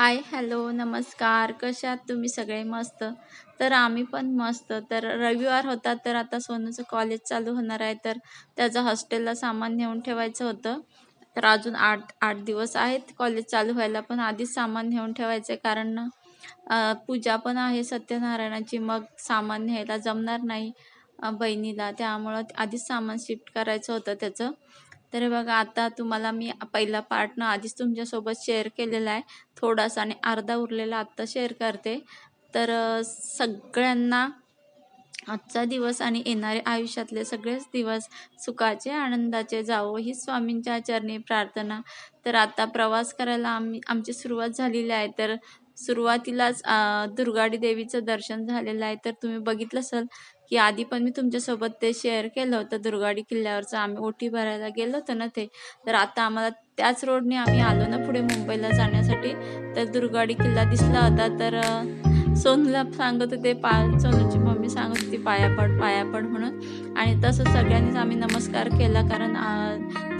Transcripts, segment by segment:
Hi hello नमस्कार. कशा तुम्ही सगळे? मस्त. तर आम्ही पण मस्त. तर रविवार होता तर आता सोनूचं कॉलेज चालू होणार आहे. तर त्याचं हॉस्टेलला सामान नेऊन ठेवायचं होतं. तर अजून आठ आठ दिवस आहेत कॉलेज चालू व्हायला पण आधीच सामान नेऊन ठेवायचं आहे कारण ना पूजा पण आहे सत्यनारायणाची. मग सामान न्यायला जमणार नाही बहिणीला. त्यामुळं आधीच सामान शिफ्ट करायचं होतं त्याचं. तर बघा आता तुम्हाला मी पहिला पार्ट ना आधीच तुमच्यासोबत शेअर केलेला आहे. थोडासा आणि अर्धा उरलेला आत्ता शेअर करते. तर सगळ्यांना आजचा दिवस आणि येणारे आयुष्यातले सगळेच दिवस सुखाचे आनंदाचे जावो ही स्वामींच्या चरणी प्रार्थना. तर आता प्रवास करायला आम्ही आमची सुरुवात झालेली आहे. तर सुरुवातीलाच दुर्गाडी देवीचं दर्शन झालेलं आहे. तर तुम्ही बघितलं असाल की आधी पण मी तुमच्यासोबत ते शेअर केलं होतं. दुर्गाडी किल्ल्यावरचं आम्ही ओटी भरायला गेलो होतो ना ते. तर आता आम्हाला त्याच रोडने आम्ही आलो ना पुढे मुंबईला जाण्यासाठी. तर दुर्गाडी किल्ला दिसला होता. तर सोनूला सांगत होते पा सोनूची सांगत होती पाया पड पाया पड म्हणून. आणि तसं सगळ्यांनीच आम्ही नमस्कार केला कारण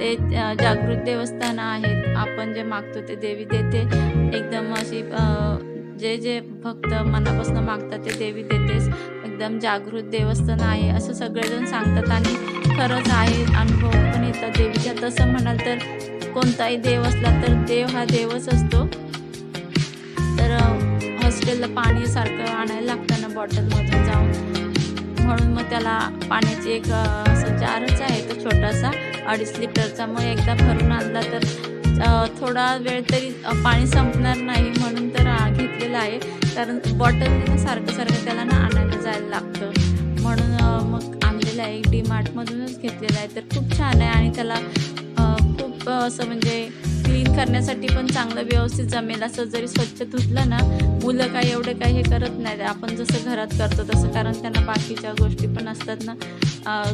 ते जागृत देवस्थान आहेत. आपण जे मागतो ते देवी देते. एकदम अशी जे जे भक्त मनापासून मागतात ते देवी देतेच. एकदम जागृत देवस्थान आहे असं सगळेजण सांगतात. आणि खरंच आहे अनुभव पण येतात देवीच्या. तसं म्हणाल तर कोणताही देव असला तर देव हा देवच असतो. तर हॉस्टेलला पाणी सारखं आणायला लागतं बॉटलमधून जाऊन. म्हणून मग त्याला पाण्याची एक असं जारच आहे तो छोटासा अडीच लिटरचा. मग एकदा भरून आणला तर थोडा वेळ तरी पाणी संपणार नाही म्हणून तर घेतलेलं आहे. कारण बॉटल सारखं सारखं त्याला ना आणायला जायला लागतं. म्हणून मग आणलेलं आहे. डी मार्टमधूनच घेतलेलं आहे. तर खूप छान आहे आणि त्याला खूप असं म्हणजे क्लीन करण्यासाठी पण चांगलं व्यवस्थित जमेल. असं जरी स्वच्छ धुतलं ना मुलं काय एवढं काही हे करत नाहीत आपण जसं घरात करतो तसं कारण त्यांना बाकीच्या गोष्टी पण असतात ना.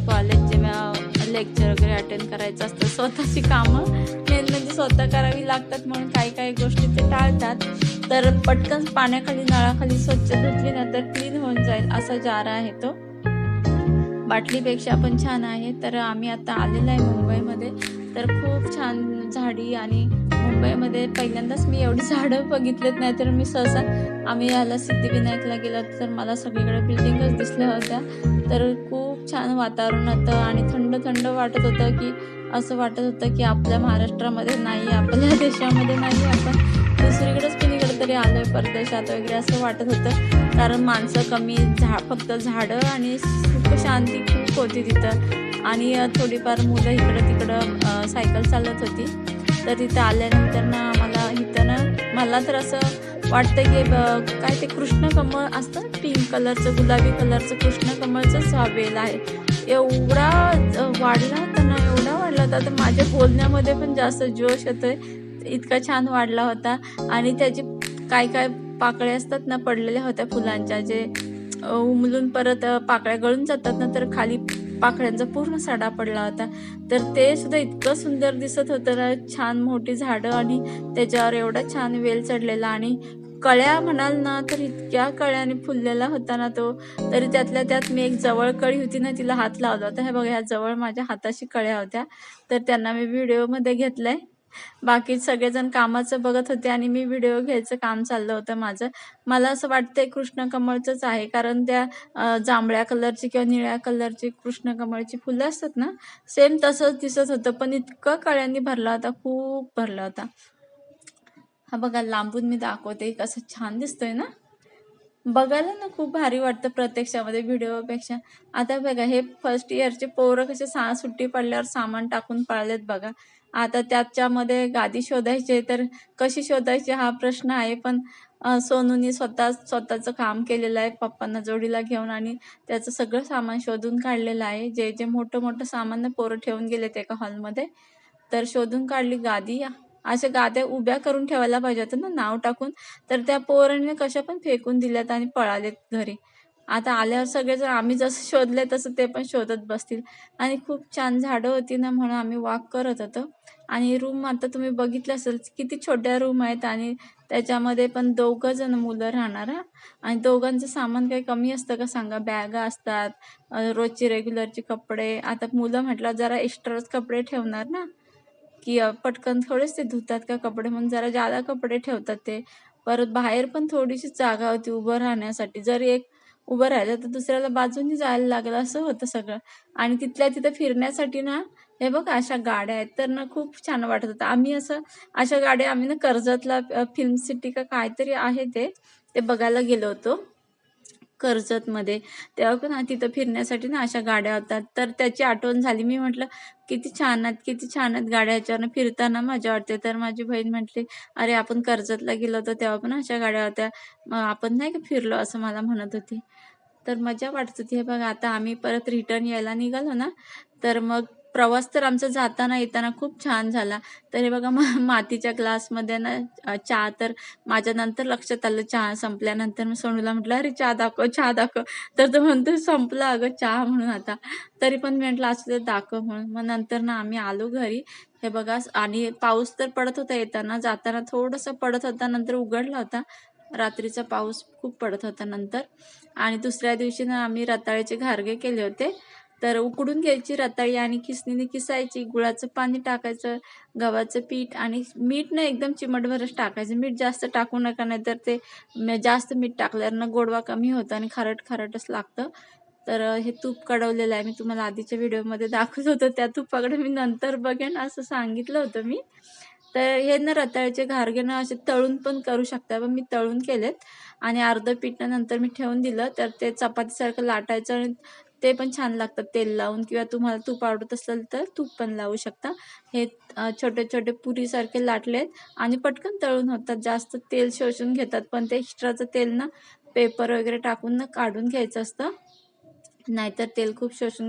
कॉलेजचे लेक्चर वगैरे अटेंड करायचं असतं. स्वतःची कामं मेन म्हणजे स्वतः करावी लागतात म्हणून काही काही गोष्टी ते टाळतात. तर पटकन पाण्याखाली नळाखाली स्वच्छ धुतली ना तर क्लीन होऊन जाईल असा जार आहे तो. बाटलीपेक्षा पण छान आहे. तर आम्ही आता आलेलो आहे मुंबईमध्ये. तर खूप छान झाडी आणि मुंबईमध्ये पहिल्यांदाच मी एवढी झाडं बघितलेत नाही तर मी सहसा आम्ही याला सिद्धिविनायकला गेलो तर मला सगळीकडे बिल्डिंगच दिसल्या होत्या. तर खूप छान वातावरण होतं आणि थंड थंड वाटत होतं की असं वाटत होतं की आपल्या महाराष्ट्रामध्ये नाही आपल्या देशामध्ये नाही आपण दुसरीकडेच कुणीकडे तरी आलो आहे परदेशात वगैरे असं वाटत होतं. कारण माणसं कमी झा फक्त झाडं आणि सुख शांती खूप होती तिथं. आणि थोडीफार मुलं इकडं तिकडं सायकल चालत होती. तर तिथं आल्यानंतर ना मला इथं ना मला तर असं वाटतं की ब- काय ते कृष्ण कमळ असतं पिंक कलरचं गुलाबी कलरचं कृष्ण कमळचंच हा वेल आहे. एवढा वाढला होता ना एवढा वाढला होता. तर माझ्या बोलण्यामध्ये पण जास्त जोश येतोय. इतका छान वाढला होता. आणि त्याची काय काय पाकळ्या असतात ना पडलेल्या होत्या फुलांच्या जे उमलून परत पाकळ्या गळून जातात ना तर खाली पाकळ्यांचा पूर्ण सडा पडला होता. तर ते सुद्धा इतकं सुंदर दिसत होतं ना छान मोठी झाडं आणि त्याच्यावर एवढा छान वेल चढलेला आणि कळ्या म्हणाल ना तर इतक्या कळ्याने फुललेला होता ना तो. तरी त्यातल्या त्यात मी एक जवळ कळी होती ना तिला हात लावला होता. हे बघा ह्या जवळ माझ्या हाताशी कळ्या होत्या. तर त्यांना मी व्हिडिओमध्ये घेतलंय. बाकी सगळेजण कामाचं बघत होते आणि मी व्हिडिओ घ्यायचं काम चाललं होतं माझं. मला असं वाटतंय कृष्ण कमळचंच आहे. कारण त्या जांभळ्या कलरची किंवा निळ्या कलरची कृष्ण कमळची फुलं असतात ना सेम तसंच दिसत होतं. पण इतकं कळ्यांनी भरला होता खूप भरला होता. हा बघा लांबून मी दाखवते कसं छान दिसतोय ना. बघायला ना खूप भारी वाटतं प्रत्यक्षामध्ये व्हिडिओपेक्षा. आता बघा हे फर्स्ट इयरचे पोरं कसे सा सुट्टी पडल्यावर सामान टाकून पळलेत बघा. आता त्याच्यामध्ये गादी शोधायची तर कशी शोधायची हा प्रश्न आहे. पण सोनूनी स्वतः स्वतःचं काम केलेलं आहे पप्पांना जोडीला घेऊन आणि त्याचं सगळं सामान शोधून काढलेलं आहे. जे जे मोठं मोठं सामान पोरं ठेवून गेले ते एका हॉलमध्ये तर शोधून काढली गादी. अशा गाद्या उभ्या करून ठेवायला पाहिजे होतं ना नाव टाकून. तर त्या पोरांनी कशा पण फेकून दिल्यात आणि पळालेत घरी. आता आल्यावर सगळेजण आम्ही जसं शोधले तसं ते पण शोधत बसतील. आणि खूप छान झाडं होती ना म्हणून आम्ही वॉक करत होतो. आणि रूम आता तुम्ही बघितलं असेल किती छोट्या रूम आहेत आणि त्याच्यामध्ये पण दोघं जण मुलं राहणार हा? आणि दोघांचं सामान काही कमी असतं का सांगा? बॅगा असतात रोजची रेग्युलरचे कपडे. आता मुलं म्हटलं जरा एक्स्ट्राच कपडे ठेवणार ना? की पटकन थोडेच ते धुतात का कपडे? म्हणून जरा जादा कपडे ठेवतात ते. परत बाहेर पण थोडीशी जागा होती उभं राहण्यासाठी. जर एक उभं राहिलं तर दुसऱ्याला बाजूनी जायला लागलं असं होतं सगळं. आणि तिथल्या तिथं फिरण्यासाठी ना हे बघ अशा गाड्या आहेत. तर ना खूप छान वाटत होतं. आम्ही असं अशा गाड्या आम्ही ना कर्जतला फिल्म सिटी का काहीतरी आहे ते ते बघायला गेलो होतो. कर्जतमध्ये. तेव्हा पण ना तिथं फिरण्यासाठी ना अशा गाड्या होतात तर त्याची आठवण झाली. मी म्हटलं किती छान आहेत किती छान आहेत गाड्या ह्याच्यावरनं फिरताना मजा वाटते. तर माझी बहीण म्हटली अरे आपण कर्जतला गेलो होतो तेव्हा पण अशा गाड्या होत्या. मग आपण नाही का फिरलो? असं मला म्हणत होती. तर मजा वाटत होती. हे बघा आता आम्ही परत रिटर्न यायला निघालो ना तर मग प्रवास तर आमचा जाताना येताना खूप छान झाला. तर हे बघा मातीच्या ग्लासमध्ये ना चहा तर माझ्या नंतर लक्षात आलं चहा संपल्यानंतर मी सोनूला म्हटलं अरे चहा दाखव चहा दाखव. तर तो म्हणतो संपला अगं चहा म्हणून आता. तरी पण मी म्हटलं असू दे दाखव म्हणून. मग नंतर ना आम्ही आलो घरी. हे बघा आणि पाऊस तर पडत होता येताना जाताना थोडंसं पडत होता नंतर उघडला होता. रात्रीचा पाऊस खूप पडत होता नंतर. आणि दुसऱ्या दिवशी ना आम्ही रताळ्याचे घारगे केले होते. तर उकडून घ्यायची रताळी आणि किसणीने किसायची गुळाचं पाणी टाकायचं गव्हाचं पीठ आणि मीठ ना एकदम चिमटभरच टाकायचं. मीठ जास्त टाकू नका नाहीतर ते जास्त मीठ टाकल्यावर ना गोडवा कमी होतं आणि खारट खारटच लागतं. तर हे तूप कडवलेलं आहे. मी तुम्हाला आधीच्या व्हिडिओमध्ये दाखवत होतं. त्या तुपाकडे मी नंतर बघेन असं सांगितलं होतं मी. तर हे ना रताळ्याचे घारगे ना असे तळून पण करू शकता. पण मी तळून केलेत. आणि अर्धं पीठ नंतर मी ठेवून दिलं. तर ते चपातीसारखं लाटायचं आणि ते पण छान लागतात. तेल लावून किंवा तुम्हाला तूप आवडत असेल तर तूप पण लावू शकता. हे छोटे छोटे पुरीसारखे लाटलेत आणि पटकन तळून होतात. जास्त तेल शोषून घेतात. पण ते एक्स्ट्राचं तेल ना पेपर वगैरे टाकून ना काढून घ्यायचं असतं. नाहीतर तेल खूप शोषून